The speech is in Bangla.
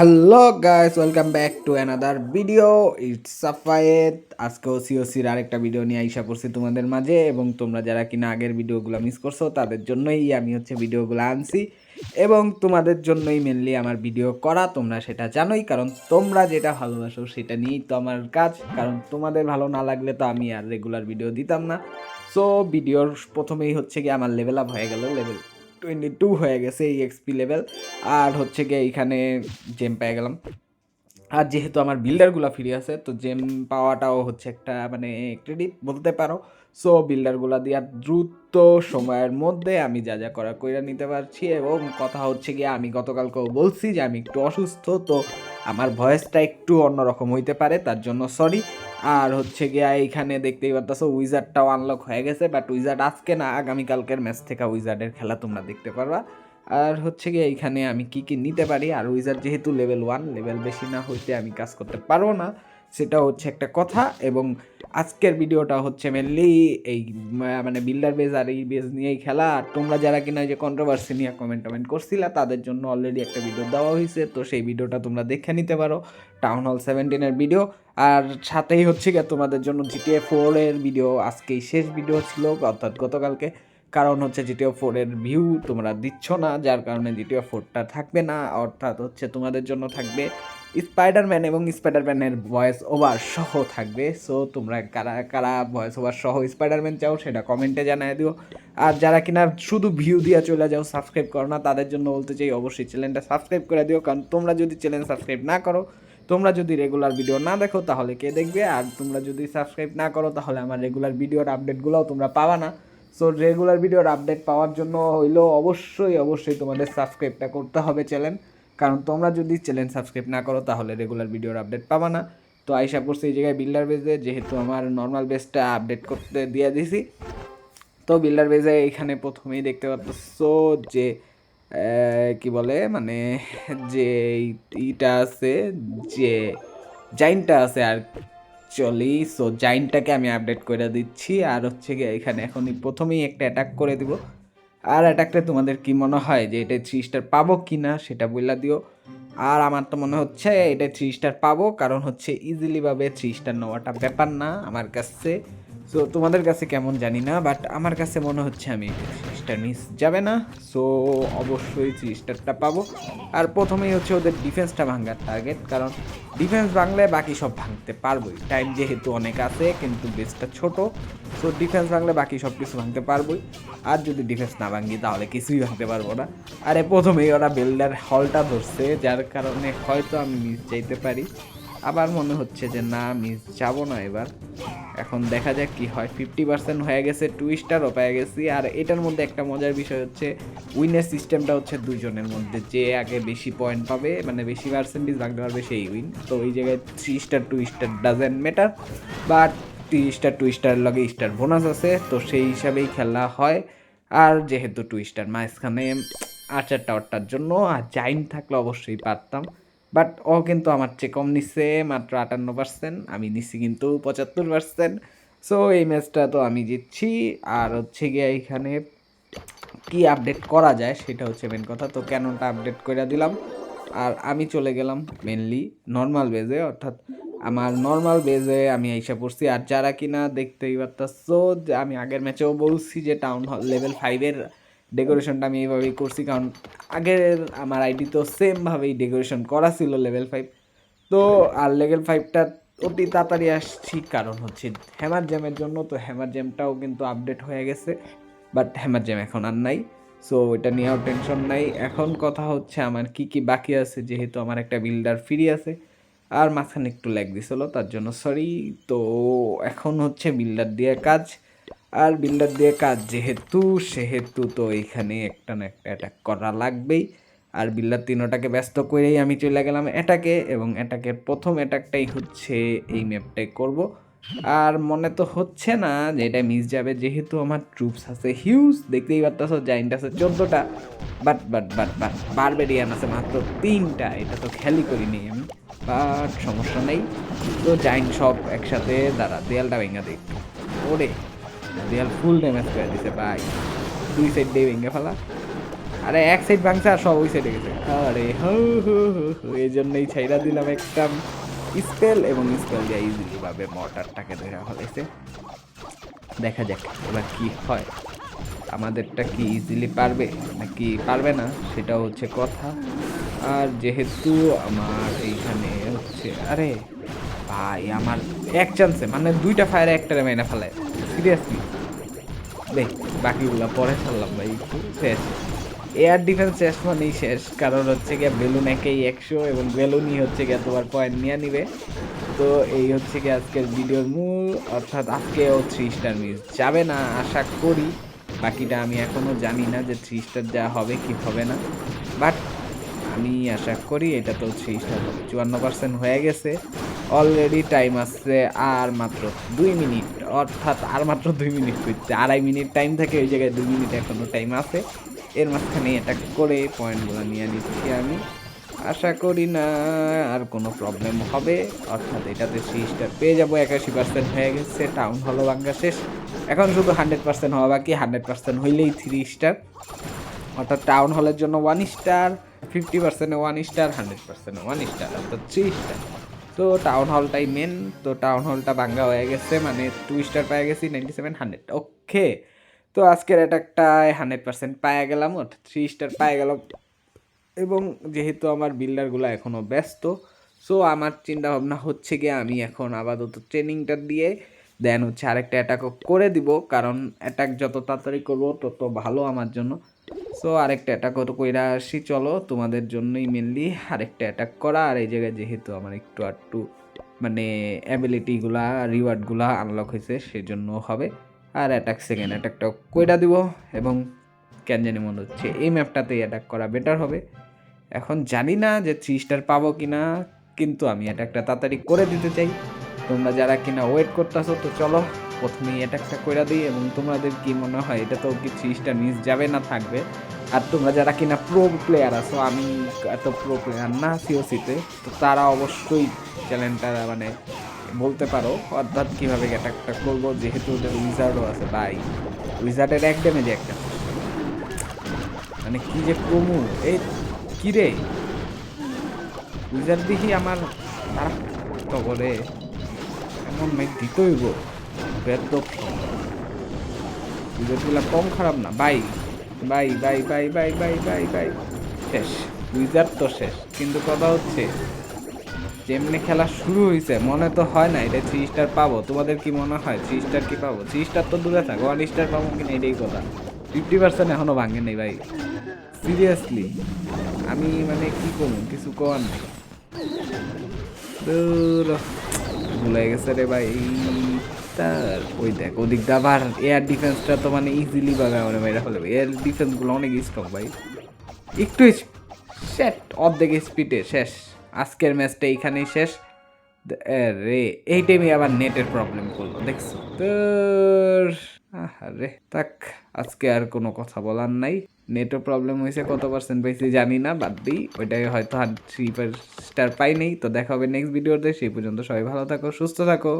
Hello guys welcome back to another video it's Safayet আজকেও সিওসির আরেকটা ভিডিও নিয়ে আইসা পড়ছি তোমাদের মাঝে, এবং তোমরা যারা কিনা আগের ভিডিওগুলো মিস করছ, তাদের জন্যই আমি হচ্ছে ভিডিওগুলো আনছি, এবং তোমাদের জন্যই মেনলি আমার ভিডিও করা। তোমরা সেটা জানোই, কারণ তোমরা যেটা ভালোবাসো সেটা নিয়েই তো আমার কাজ। কারণ তোমাদের ভালো না লাগলে তো আমি আর রেগুলার ভিডিও দিতাম না। সো ভিডিওর প্রথমেই হচ্ছে কি আমার লেভেল আপ হয়ে গেল লেভেল টোয়েন্টি টু হয়ে গেছে এই এক্সপি লেভেল আর হচ্ছে গিয়ে এইখানে জেম পেয়ে গেলাম। আর যেহেতু আমার বিল্ডারগুলো ফ্রি আছে, তো জেম পাওয়াটাও হচ্ছে একটা মানে ক্রেডিট বলতে পারো। সো বিল্ডারগুলো দিয়ে দ্রুত সময়ের মধ্যে আমি যা যা করা কইরা নিতে পারছি এবং কথা হচ্ছে গিয়ে আমি গতকালকেও বলছি যে আমি একটু অসুস্থ, তো আমার ভয়েসটা একটু অন্যরকম হইতে পারে, তার জন্য সরি আর হচ্ছে গিয়া এইখানে দেখতেই পারতেছো, উইজার্ডটাও আনলক হয়ে গেছে বাট উইজার্ড আজকে না, আগামীকালকের ম্যাচ থেকে উইজার্ডের খেলা তোমরা দেখতে পারবা। আর হচ্ছে গিয়ে এইখানে আমি কি কি নিতে পারি, আর উইজার যেহেতু লেভেল ওয়ান লেভেল বেশি না হইতে আমি কাজ করতে পারব না। সেটা হচ্ছে একটা কথা এবং আজকের ভিডিওটা হচ্ছে মেনলি এই মানে বিল্ডার বেজ আর এই বেজ নিয়েই খেলা। আর তোমরা যারা কিনা যে কন্ট্রোভার্সি নিয়ে কমেন্ট টমেন্ট করছিলা, তাদের জন্য অলরেডি একটা ভিডিও দেওয়া হয়েছে তো সেই ভিডিওটা তোমরা দেখে নিতে পারো। টাউন হল সেভেন্টিনের ভিডিও আর সাথেই হচ্ছে গিয়ে তোমাদের জন্য জিটিএ ফোরের ভিডিও আজকেই শেষ ভিডিও ছিল, অর্থাৎ গতকালকে। কারণ হচ্ছে জিটিও ফোরের ভিউ তোমরা দিচ্ছ না, যার কারণে জিটিও ফোরটা থাকবে না। অর্থাৎ হচ্ছে তোমাদের জন্য থাকবে স্পাইডারম্যান এবং স্পাইডারম্যানের ভয়েস ওভার সহ থাকবে। সো তোমরা কারা কারা ভয়েস ওভার সহ স্পাইডারম্যান চাও সেটা কমেন্টে জানিয়ে দিও। আর যারা কিনা শুধু ভিউ দিয়ে চলে যাও সাবস্ক্রাইব করো না, তাদের জন্য বলতে চাই অবশ্যই চ্যানেলটা সাবস্ক্রাইব করে দিও। কারণ তোমরা যদি চ্যানেল সাবস্ক্রাইব না করো, তোমরা যদি রেগুলার ভিডিও না দেখো, তাহলে কে দেখবে? আর তোমরা যদি সাবস্ক্রাইব না করো, তাহলে আমার রেগুলার ভিডিওর আপডেটগুলোও তোমরা পাবা না। সো রেগুলার ভিডিওর আপডেট পাওয়ার জন্য হইলেও অবশ্যই অবশ্যই তোমাদের সাবস্ক্রাইবটা করতে হবে চ্যানেল কারণ তোমরা যদি চ্যানেল সাবস্ক্রাইব না করো, তাহলে রেগুলার ভিডিওর আপডেট পাবা না। তো আইসা পড়ছে এই জায়গায় বিল্ডার বেজে যেহেতু আমার নর্মাল বেসটা আপডেট করতে দিয়ে দিছি। তো বিল্ডার বেজে এখানে প্রথমেই দেখতে পাচ্ছ যে কি বলে মানে যে ইটা আছে, যে জাইনটা আছে আর চলি সো জাইনটাকে আমি আপডেট করে দিচ্ছি। আর হচ্ছে গিয়ে এখানে এখনই প্রথমেই একটা অ্যাটাক করে দিব। আর অ্যাটাকটা তোমাদের কি মনে হয় যে এটা থ্রি স্টার পাবো কি না সেটা বইলা দিও। আর আমার তো মনে হচ্ছে এটা থ্রি স্টার পাবো, কারণ হচ্ছে ইজিলিভাবে থ্রি স্টার নেওয়াটা ব্যাপার না আমার কাছে। সো তোমাদের কাছে কেমন জানি না বাট আমার কাছে মনে হচ্ছে আমি এটা থ্রি স্টার মিস যাবে না সো অবশ্যই থ্রি স্টারটা পাবো। আর প্রথমেই হচ্ছে ওদের ডিফেন্সটা ভাঙার টার্গেট কারণ ডিফেন্স ভাঙলে বাকি সব ভাঙতে পারবোই। টাইম যেহেতু অনেক আছে, কিন্তু বেসটা ছোট সো ডিফেন্স ভাঙলে বাকি সব কিছু ভাঙতে পারবোই। আর যদি ডিফেন্স না ভাঙি, তাহলে কিছুই ভাঙতে পারব না। আরে প্রথমেই ওরা বিল্ডার হলটা ধরছে, যার কারণে হয়তো আমি মিস যাইতে পারি। আবার মনে হচ্ছে যে না আমি যাব না এবার। এখন দেখা যাক কি হয়। ফিফটি পার্সেন্ট হয়ে গেছে টু স্টারও পেয়ে গেছি। আর এটার মধ্যে একটা মজার বিষয় হচ্ছে উইনের সিস্টেমটা হচ্ছে দুজনের মধ্যে। যে আগে বেশি পয়েন্ট পাবে মানে বেশি পার্সেন্টেজ ভাগতে পারবে সেই উইন তো এই জায়গায় three star two star doesn't matter but three star two star লগে স্টার বোনাস আছে, তো সেই হিসাবেই খেলা হয়। আর যেহেতু টু স্টার মাঝখানে আর্চার টাওয়ারটার জন্য, আর জাইন থাকলে অবশ্যই পারতাম। বাট ও কিন্তু আমার চেয়ে কম নিচ্ছে মাত্র আটান্ন পার্সেন্ট আমি নিচ্ছি কিন্তু পঁচাত্তর পার্সেন্ট সো এই ম্যাচটা তো আমি জিতছি। আর হচ্ছে গিয়ে এখানে কি আপডেট করা যায় সেটা হচ্ছে মেন কথা। তো ক্যাননটা আপডেট করে দিলাম? আর আমি চলে গেলাম মেনলি নর্মাল বেজে অর্থাৎ আমার নর্মাল বেজে আমি আইসা পড়ছি। আর যারা কিনা দেখতেই পারতাছো যে আমি আগের ম্যাচেও বলছি যে টাউন হল লেভেল ফাইভের ডেকোরেশনটা আমি এইভাবেই করছি, কারণ আগের আমার আইডি তো সেমভাবেই ডেকোরেশন করা ছিল লেভেল ফাইভ তো আর লেভেল ফাইভটা অতি তাড়াতাড়ি আসছি, কারণ হচ্ছে হ্যামার জ্যামের জন্য, তো হ্যামার জ্যামটাও কিন্তু আপডেট হয়ে গেছে বাট হ্যামার জ্যাম এখন আর নাই। সো এটা নিয়েও টেনশন নাই। এখন কথা হচ্ছে আমার কি কি বাকি আছে, যেহেতু আমার একটা বিল্ডার ফ্রি আছে, আর মাঝখানে একটু ল্যাগ দিছিল, তার জন্য সরি তো এখন হচ্ছে বিল্ডার দিয়ে কাজ। আর বিল্ডার দিয়ে কাজ যেহেতু, সেহেতু তো এখানে একটা না একটা অ্যাটাক করা লাগবেই। আর বিল্ডার তিনোটাকে ব্যস্ত করেই আমি চলে গেলাম অ্যাটাকে এবং অ্যাটাকের প্রথম অ্যাটাকটাই হচ্ছে এই ম্যাপটাই করব। আর মনে তো হচ্ছে না যে এটা মিস যাবে, যেহেতু আমার ট্রুপস আছে হিউজ দেখতেই পারতেছো জাইন্ট আছে চোদ্দোটা। But but but but barbarian আছে মাত্র তিনটা, এটা তো খেয়ালই করিনি আমি। বাট সমস্যা নেই। তো জাইন্ট সব একসাথে, দাঁড়া, দেয়ালটা ভেঙে দেখ ওরে দেয়াল ফুল ড্যামেজ করে দিছে, ভাই। দুই সাইড দিয়ে ভেঙে ফেলা। আরে, এক সাইড ভাঙছে আর সব ওই সাইডে গেছে। আরে, হু হু হু এই জন্যই ছাইরা দিলাম একটা স্পেল এবং স্পেল দিয়ে ইজিলি ভাবে মর্টারটাকে ধরে ফেলেছে। দেখা যাক এবার কি হয়। আমাদেরটা কি ইজিলি পারবে নাকি পারবে না সেটা হচ্ছে কথা। আর যেহেতু আমার এইখানে হচ্ছে, আরে, ভাই, আমার এক চান্সে মানে দুইটা ফায়ারে একটারে মাইনা ফেলায়। সিরিয়াসলি দেখ বাকিগুলো পরে ফেললাম ভাই শেষ এয়ার ডিফেন্স শেষ মানেই শেষ, কারণ হচ্ছে গিয়ে বেলুন একেই একশো এবং বেলুনই হচ্ছে গিয়ে তোমার পয়েন্ট নিয়ে নিবে। তো এই হচ্ছে গিয়ে আজকের ভিডিওর মূল, অর্থাৎ আজকেও থ্রি স্টার মিস যাবে না, আশা করি। বাকিটা আমি এখনও জানি না যে থ্রি স্টার যা হবে কি হবে না। বাট আমি আশা করি এটা তো থ্রি স্টার হবে। চুয়ান্ন পার্সেন্ট হয়ে গেছে। অলরেডি টাইম আসছে আর মাত্র দুই মিনিট। অর্থাৎ আর মাত্র দুই মিনিট করছে আড়াই মিনিট টাইম থাকে, ওই জায়গায় দুই মিনিট এখনও টাইম আছে। এর মাঝখানে এটা করে পয়েন্টগুলো নিয়ে নিচ্ছি আমি। আশা করি না আর কোনো প্রবলেম হবে। অর্থাৎ এটাতে স্টার পেয়ে যাব, একাশি পার্সেন্ট হয়ে গেছে টাউন হলো ভাঙ্গা শেষ। এখন শুধু হান্ড্রেড পার্সেন্ট হওয়া বাকি হান্ড্রেড পার্সেন্ট হইলেই থ্রি স্টার অর্থাৎ টাউন হলের জন্য ওয়ান স্টার ফিফটি পার্সেন্টে ওয়ান স্টার হান্ড্রেড পার্সেন্টে ওয়ান স্টার অর্থাৎ থ্রি স্টার তো টাউন হলটাই মেন তো টাউন হলটা ভাঙ্গা হয়ে গেছে মানে টু স্টার পেয়ে গেছি নাইনটি সেভেন হান্ড্রেড ওকে তো আজকের অ্যাটাকটায় হান্ড্রেড পার্সেন্ট পায়ে গেলাম অর্থাৎ থ্রি স্টার পায়ে গেলাম। এবং যেহেতু আমার বিল্ডারগুলো এখনও ব্যস্ত সো আমার চিন্তা ভাবনা হচ্ছে গিয়ে আমি এখন আপাতত ট্রেনিংটা দিয়ে দেন হচ্ছে আরেকটা অ্যাটাকও করে দিব, কারণ অ্যাটাক যত তাড়াতাড়ি করব, তত ভালো আমার জন্য। সো আরেকটা অ্যাটাক কইরা আসি, চলো। তোমাদের জন্যই মেনলি আরেকটা অ্যাটাক করা। আর এই জায়গায় যেহেতু আমার একটু আধটু মানে অ্যাবিলিটিগুলা রিওয়ার্ডগুলা আনলক হয়েছে সেজন্য হবে। আর অ্যাটাক সেকেন্ড অ্যাটাকটাও কইরা দিব। এবং কেন জানি মনে হচ্ছে এই ম্যাপটাতে অ্যাটাক করা বেটার হবে। এখন জানি না যে থ্রি স্টার পাবো কি না কিন্তু আমি অ্যাটাকটা তাড়াতাড়ি করে দিতে চাই। তোমরা যারা কিনা ওয়েট করতেছো, তো চলো। প্রথমেই অ্যাটাকটা করে দিই এবং তোমাদের কি মনে হয়? এটা তো কি থ্রি স্টার মিস যাবে না, থাকবে। আর তোমরা যারা কিনা প্রো প্লেয়ার আছো, আমি এত প্রো প্লেয়ার না সিওসিতে তো তারা অবশ্যই চ্যানেলটা মানে বলতে পারো, অর্থাৎ কীভাবে অ্যাটাকটা করব, যেহেতু ওদের উইজার্ডও আছে বাই উইজার্ডের এক ড্যামেজে একটা। মানে কি যে কমু এই কি রে উইজার দেখি আমার, তারা করে এমন মেঘ দিতই গো বেদ্য উইজারগুলা কম খারাপ না। Bye bye bye bye bye bye bye bye. শেষ উইজার তো শেষ। কিন্তু কথা হচ্ছে, যেমনি খেলা শুরু হয়েছে মনে তো হয় না এটা থ্রি স্টার পাবো। তোমাদের কি মনে হয় থ্রি স্টার কি পাবো? থ্রি স্টার তো দূরে থাকো ওয়ান স্টার পাবো কিনা এটাই কথা। ফিফটি পার্সেন্ট এখনও ভাঙে নেই ভাই। সিরিয়াসলি আমি মানে কি করব? কিছু করার নেই। ভুলে গেছে রে ভাই। তার ওই দেখ, ওদিক দিয়ে আবার এয়ার ডিফেন্সটা তো মানে ইজিলি পাবে আমার মেয়েরা ফেলে এয়ার ডিফেন্সগুলো অনেক স্ট্রং ভাই। একটু সেট অর্ধেক স্পিডে শেষ। আজকের ম্যাচটা এইখানেই শেষ। রে এই টাইমে আবার নেটের প্রবলেম করল, দেখছ? তোর আরে তাক আজকে আর কোনো কথা বলার নাই। নেটও প্রবলেম হয়েছে, কত পার্সেন্ট পাইছি জানি না, বাদ দিই ওইটাই হয়তো থ্রি স্টার পাই নেই। তো দেখা হবে নেক্সট ভিডিওতে সেই পর্যন্ত সবাই ভালো থাকো, সুস্থ থাকো।